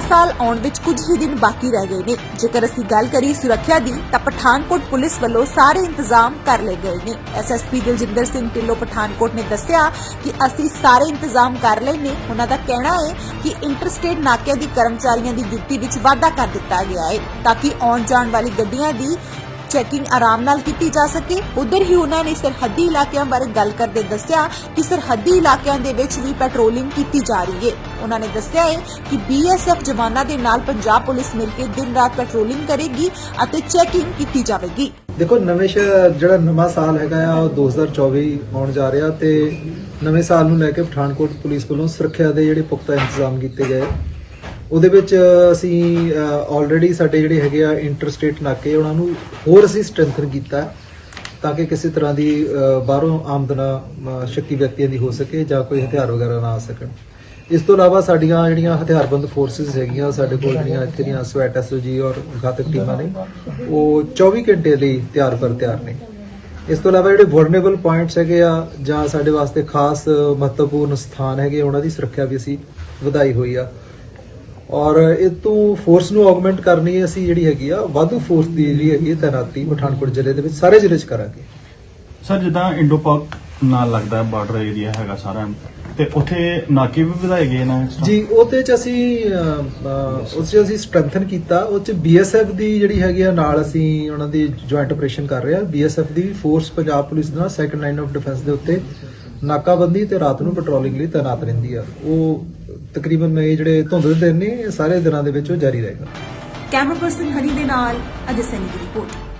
ਸਾਲ ਆਉਣ ਵਿੱਚ ਕੁਝ ਹੀ ਦਿਨ ਬਾਕੀ ਰਹਿ ਗਏ ਨੇ। ਜੇਕਰ ਅਸੀਂ ਗੱਲ ਕਰੀਏ ਸੁਰੱਖਿਆ ਦੀ, ਤਾਂ ਪਠਾਨਕੋਟ ਪੁਲਿਸ ਵੱਲੋਂ ਸਾਰੇ ਇੰਤਜ਼ਾਮ ਕਰ ਲਏ ਗਏ ਨੇ। ਐਸਐਸਪੀ ਦਿਲਜਿੰਦਰ ਸਿੰਘ ਢਿੱਲੋਂ ਪਠਾਨਕੋਟ ਨੇ ਦੱਸਿਆ ਕਿ ਅਸੀਂ ਸਾਰੇ ਇੰਤਜ਼ਾਮ ਕਰ ਲਏ ਨੇ। ਉਹਨਾਂ ਦਾ ਕਹਿਣਾ ਹੈ ਕਿ ਇੰਟਰਸਟੇਟ ਨਾਕਿਆਂ ਦੀ ਕਰਮਚਾਰੀਆਂ ਦੀ ਡਿਊਟੀ ਵਿੱਚ ਵਾਧਾ ਕਰ ਦਿੱਤਾ ਗਿਆ ਹੈ, ਤਾਂ ਕਿ ਆਉਣ ਜਾਣ ਵਾਲੀ ਗੱਡੀਆਂ ਦੀ ਚੈਕਿੰਗ ਆਰਾਮ ਨਾਲ ਕੀਤੀ ਜਾ ਸਕੇ। ਉਧਰ ਹੀ ਉਹਨਾਂ ਨੇ ਸਰਹੱਦੀ ਇਲਾਕਿਆਂ ਬਾਰੇ ਗੱਲ ਕਰਦੇ ਦੱਸਿਆ ਕਿ ਸਰਹੱਦੀ ਇਲਾਕਿਆਂ ਦੇ ਵਿੱਚ ਵੀ ਪੈਟਰੋਲਿੰਗ ਕੀਤੀ ਜਾ ਰਹੀ ਹੈ। ਉਹਨਾਂ ਨੇ ਦੱਸਿਆ ਹੈ ਕਿ ਬੀਐਸਐਫ ਜਵਾਨਾਂ ਦੇ ਨਾਲ ਪੰਜਾਬ ਪੁਲਿਸ ਮਿਲ ਕੇ ਦਿਨ ਰਾਤ ਪੈਟਰੋਲਿੰਗ ਕਰੇਗੀ ਅਤੇ ਚੈਕਿੰਗ ਕੀਤੀ ਜਾਵੇਗੀ। ਦੇਖੋ, ਨਵੇਂ ਜਿਹੜਾ ਨਵਾਂ ਸਾਲ ਹੈਗਾ ਆ, ਉਹ 2024 ਆਉਣ ਜਾ ਰਿਹਾ ਤੇ ਨਵੇਂ ਸਾਲ ਨੂੰ ਲੈ ਕੇ ਪਠਾਨਕੋਟ ਪੁਲਿਸ ਵੱਲੋਂ ਸੁਰੱਖਿਆ ਦੇ ਜਿਹੜੇ ਪੁਖਤਾ ਇੰਤਜ਼ਾਮ ਕੀਤੇ ਗਏ। ਉਹਦੇ ਵਿੱਚ ਅਸੀਂ ਆਲਰੇਡੀ ਸਾਡੇ ਜਿਹੜੇ ਹੈਗੇ ਆ ਇੰਟਰਸਟੇਟ ਨਾਕੇ, ਉਹਨਾਂ ਨੂੰ ਹੋਰ ਅਸੀਂ ਸਟਰੈਂਥਨ ਕੀਤਾ ਤਾਂ ਕਿ ਕਿਸੇ ਤਰ੍ਹਾਂ ਦੀ ਬਾਹਰੋਂ ਆਮਦਨ ਸ਼ੱਕੀ ਵਿਅਕਤੀਆਂ ਦੀ ਹੋ ਸਕੇ ਜਾਂ ਕੋਈ ਹਥਿਆਰ ਵਗੈਰਾ ਨਾ ਆ ਸਕਣ। ਇਸ ਤੋਂ ਇਲਾਵਾ ਸਾਡੀਆਂ ਜਿਹੜੀਆਂ ਹਥਿਆਰਬੰਦ ਫੋਰਸਿਸ ਹੈਗੀਆਂ, ਸਾਡੇ ਕੋਲ ਜਿਹੜੀਆਂ ਇੱਥੇ ਦੀਆਂ ਸਵੈਟ ਐਸਓਜੀ ਔਰ ਘਾਤਕ ਟੀਮਾਂ ਨੇ, ਉਹ 24 ਘੰਟੇ ਲਈ ਤਿਆਰ ਪਰ ਤਿਆਰ ਨੇ। ਇਸ ਤੋਂ ਇਲਾਵਾ ਜਿਹੜੇ ਵਰਨੇਬਲ ਪੁਆਇੰਟਸ ਹੈਗੇ ਆ ਜਾਂ ਸਾਡੇ ਵਾਸਤੇ ਖਾਸ ਮਹੱਤਵਪੂਰਨ ਸਥਾਨ ਹੈਗੇ ਉਹਨਾਂ ਦੀ ਸੁਰੱਖਿਆ ਵੀ ਅਸੀਂ ਵਧਾਈ ਹੋਈ ਆ। ਔਰ ਇਹ ਤੋਂ ਫੋਰਸ ਨੂੰ ਆਗਮੈਂਟ ਕਰਨੀ ਹੈ ਅਸੀਂ ਜਿਹੜੀ ਹੈਗੀ ਆ ਵਾਧੂ ਫੋਰਸ ਦੀ ਜਿਹੜੀ ਹੈਗੀ ਹੈ ਤੈਨਾਤੀ ਪਠਾਨਕੋਟ ਜ਼ਿਲ੍ਹੇ ਦੇ ਵਿੱਚ ਸਾਰੇ ਜ਼ਿਲ੍ਹੇ 'ਚ ਕਰਾਂਗੇ। ਸਰ ਜਿੱਦਾਂ ਇੰਡੋ ਪਾਕ ਨਾਲ ਲੱਗਦਾ ਬਾਰਡਰ ਏਰੀਆ ਹੈਗਾ ਸਾਰਾ ਤੇ ਉੱਥੇ ਨਾਕੇ ਵੀ ਵਧਾਏ ਗਏ ਨੇ? ਜੀ ਉਹਦੇ 'ਚ ਅਸੀਂ ਉਸ 'ਚ ਅਸੀਂ ਸਟਰੈਂਥਨ ਕੀਤਾ ਉਹ 'ਚ ਬੀਐਸਐਫ ਦੀ ਜਿਹੜੀ ਹੈਗੀ ਆ ਨਾਲ ਅਸੀਂ ਉਹਨਾਂ ਦੀ ਜੁਆਇੰਟ ਆਪਰੇਸ਼ਨ ਕਰ ਰਹੇ ਆ ਬੀਐਸਐਫ ਦੀ ਫੋਰਸ ਪੰਜਾਬ ਪੁਲਿਸ ਦਾ ਸੈਕੰਡ ਲਾਈਨ ਆਫ ਡਿਫੈਂਸ ਦੇ ਉੱਤੇ ਨਾਕਾਬੰਦੀ ਤੇ ਰਾਤ ਨੂੰ ਪੈਟਰੋਲਿੰਗ ਲਈ ਤਾਇਨਾਤ ਰਹਿੰਦੀ ਆ। ਉਹ ਤਕਰੀਬਨ ਇਹ ਜਿਹੜੇ ਧੁੰਦ ਦੇ ਦਿਨ ਨੇ, ਇਹ ਸਾਰੇ ਦਿਨਾਂ ਦੇ ਵਿੱਚ ਉਹ ਜਾਰੀ ਰਹੇਗਾ। ਕੈਮਰਾ ਪਰਸਨ ਹਰੀ ਦੇ ਨਾਲ ਅਜੇ ਸੈਨੀ ਦੀ ਰਿਪੋਰਟ।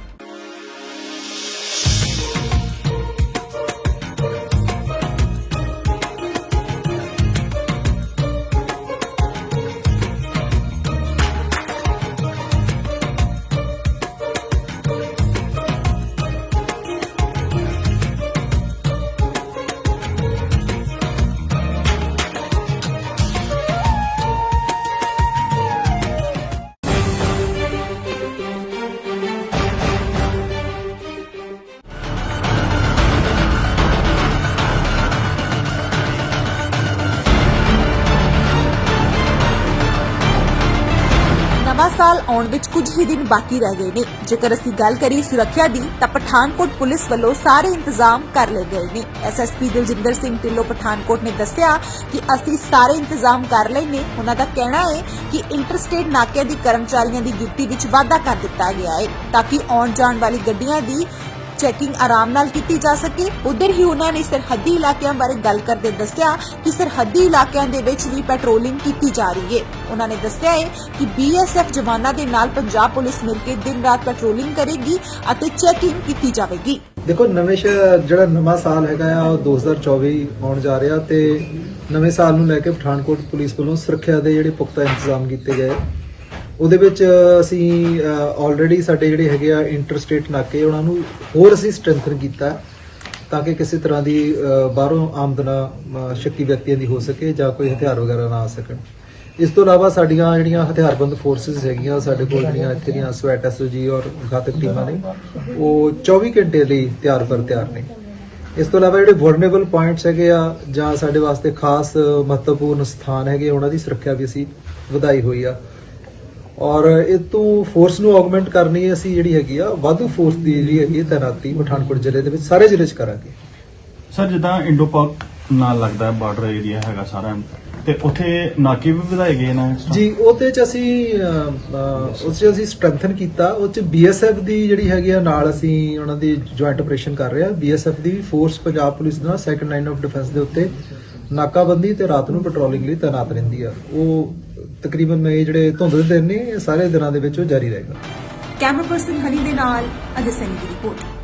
ਨਵਾਂ ਸਾਲ ਆਉਣ ਵਿੱਚ ਕੁਝ ਹੀ ਦਿਨ ਬਾਕੀ ਰਹਿ ਗਏ ਨੇ। ਜੇਕਰ ਅਸੀਂ ਗੱਲ ਕਰੀਏ ਸੁਰੱਖਿਆ ਦੀ, ਤਾਂ ਪਠਾਨਕੋਟ ਪੁਲਿਸ ਵੱਲੋਂ ਸਾਰੇ ਇੰਤਜ਼ਾਮ ਕਰ ਲਏ ਗਏ ਨੇ। ਐਸਐਸਪੀ ਦਿਲਜਿੰਦਰ ਸਿੰਘ ਢਿੱਲੋਂ ਪਠਾਨਕੋਟ ਨੇ ਦੱਸਿਆ ਕਿ ਅਸੀਂ ਸਾਰੇ ਇੰਤਜ਼ਾਮ ਕਰ ਲਏ ਨੇ। ਉਹਨਾਂ ਦਾ ਕਹਿਣਾ ਹੈ ਕਿ ਇੰਟਰਸਟੇਟ ਨਾਕਿਆਂ ਦੀ ਕਰਮਚਾਰੀਆਂ ਦੀ ਡਿਊਟੀ ਵਿੱਚ ਵਾਧਾ ਕਰ ਦਿੱਤਾ ਗਿਆ ਹੈ, ਤਾਂ ਕਿ ਆਉਣ ਜਾਣ ਵਾਲੀ ਗੱਡੀਆਂ ਦੀ ਚੈਕਿੰਗ ਆਰਾਮ ਨਾਲ ਕੀਤੀ ਜਾ ਸਕੇ। ਉਧਰ ਹੀ ਉਹਨਾਂ ਨੇ ਸਰਹੱਦੀ ਇਲਾਕਿਆਂ ਬਾਰੇ ਗੱਲ ਕਰਦੇ ਦੱਸਿਆ ਕਿ ਸਰਹੱਦੀ ਇਲਾਕਿਆਂ ਦੇ ਵਿੱਚ ਵੀ ਪੈਟਰੋਲਿੰਗ ਕੀਤੀ ਜਾ ਰਹੀ ਹੈ। ਉਹਨਾਂ ਨੇ ਦੱਸਿਆ ਹੈ ਕਿ ਬੀਐਸਐਫ ਜਵਾਨਾਂ ਦੇ ਨਾਲ ਪੰਜਾਬ ਪੁਲਿਸ ਮਿਲ ਕੇ ਦਿਨ ਰਾਤ ਪੈਟਰੋਲਿੰਗ ਕਰੇਗੀ ਅਤੇ ਚੈਕਿੰਗ ਕੀਤੀ ਜਾਵੇਗੀ। ਦੇਖੋ, ਨਵੇਂ ਸ਼- ਜਿਹੜਾ ਨਵਾਂ ਸਾਲ ਹੈਗਾ ਆ, ਉਹ 2024 ਆਉਣ ਜਾ ਰਿਹਾ ਤੇ ਨਵੇਂ ਸਾਲ ਨੂੰ ਲੈ ਕੇ ਪਠਾਨਕੋਟ ਪੁਲਿਸ ਵੱਲੋਂ ਸੁਰੱਖਿਆ ਦੇ ਜਿਹੜੇ ਪੁਖਤਾ ਇੰਤਜ਼ਾਮ ਕੀਤੇ ਗਏ। ਉਹਦੇ ਵਿੱਚ ਅਸੀਂ ਆਲਰੇਡੀ ਸਾਡੇ ਜਿਹੜੇ ਹੈਗੇ ਆ ਇੰਟਰਸਟੇਟ ਨਾਕੇ, ਉਹਨਾਂ ਨੂੰ ਹੋਰ ਅਸੀਂ ਸਟਰੈਂਥਨ ਕੀਤਾ ਤਾਂ ਕਿ ਕਿਸੇ ਤਰ੍ਹਾਂ ਦੀ ਬਾਹਰੋਂ ਆਮਦਨ ਸ਼ੱਕੀ ਵਿਅਕਤੀਆਂ ਦੀ ਹੋ ਸਕੇ ਜਾਂ ਕੋਈ ਹਥਿਆਰ ਵਗੈਰਾ ਨਾ ਆ ਸਕਣ। ਇਸ ਤੋਂ ਇਲਾਵਾ ਸਾਡੀਆਂ ਜਿਹੜੀਆਂ ਹਥਿਆਰਬੰਦ ਫੋਰਸਿਸ ਹੈਗੀਆਂ, ਸਾਡੇ ਕੋਲ ਜਿਹੜੀਆਂ ਇੱਥੇ ਦੀਆਂ ਸਵੈਟ ਐਸਓਜੀ ਔਰ ਘਾਤਕ ਟੀਮਾਂ ਨੇ, ਉਹ 24 ਘੰਟੇ ਲਈ ਤਿਆਰ ਪਰ ਤਿਆਰ ਨੇ। ਇਸ ਤੋਂ ਇਲਾਵਾ ਜਿਹੜੇ ਵਰਨੇਬਲ ਪੁਆਇੰਟਸ ਹੈਗੇ ਆ ਜਾਂ ਸਾਡੇ ਵਾਸਤੇ ਖਾਸ ਮਹੱਤਵਪੂਰਨ ਸਥਾਨ ਹੈਗੇ ਉਹਨਾਂ ਦੀ ਸੁਰੱਖਿਆ ਵੀ ਅਸੀਂ ਵਧਾਈ ਹੋਈ ਆ। ਔਰ ਇਹ ਤੋਂ ਫੋਰਸ ਨੂੰ ਆਗਮੈਂਟ ਕਰਨੀ ਹੈ ਅਸੀਂ ਜਿਹੜੀ ਹੈਗੀ ਆ ਵਾਧੂ ਫੋਰਸ ਦੀ ਜਿਹੜੀ ਹੈਗੀ ਹੈ ਤੈਨਾਤੀ ਪਠਾਨਕੋਟ ਜ਼ਿਲ੍ਹੇ ਦੇ ਵਿੱਚ ਸਾਰੇ ਜ਼ਿਲ੍ਹੇ 'ਚ ਕਰਾਂਗੇ। ਸਰ ਜਿੱਦਾਂ ਇੰਡੋ ਪਾਕ ਨਾਲ ਲੱਗਦਾ ਬਾਰਡਰ ਏਰੀਆ ਹੈਗਾ ਸਾਰਾ ਤੇ ਉੱਥੇ ਨਾਕੇ ਵੀ ਵਧਾਏ ਗਏ ਨੇ? ਜੀ ਉਹਦੇ 'ਚ ਅਸੀਂ ਉਸ 'ਚ ਅਸੀਂ ਸਟਰੈਂਥਨ ਕੀਤਾ। ਉਹ 'ਚ ਬੀਐਸਐਫ ਦੀ ਜਿਹੜੀ ਹੈਗੀ ਆ ਨਾਲ ਅਸੀਂ ਉਹਨਾਂ ਦੀ ਜੁਆਇੰਟ ਆਪਰੇਸ਼ਨ ਕਰ ਰਹੇ ਆ ਬੀਐਸਐਫ ਦੀ ਫੋਰਸ ਪੰਜਾਬ ਪੁਲਿਸ ਦਾ ਸੈਕੰਡ ਲਾਈਨ ਆਫ ਡਿਫੈਂਸ ਦੇ ਉੱਤੇ ਨਾਕਾਬੰਦੀ ਤੇ ਰਾਤ ਨੂੰ ਪੈਟਰੋਲਿੰਗ ਲਈ ਤਾਇਨਾਤ ਰਹਿੰਦੀ ਆ। ਉਹ ਤਕਰੀਬਨ ਇਹ ਜਿਹੜੇ ਧੁੰਦ ਦੇ ਦਿਨ ਨੇ, ਇਹ ਸਾਰੇ ਦਿਨਾਂ ਦੇ ਵਿੱਚ ਉਹ ਜਾਰੀ ਰਹੇਗਾ। ਕੈਮਰਾ ਪਰਸਨ ਹਰੀ ਦੇ ਨਾਲ ਅਜੇ ਸੈਨੀ ਦੀ ਰਿਪੋਰਟ।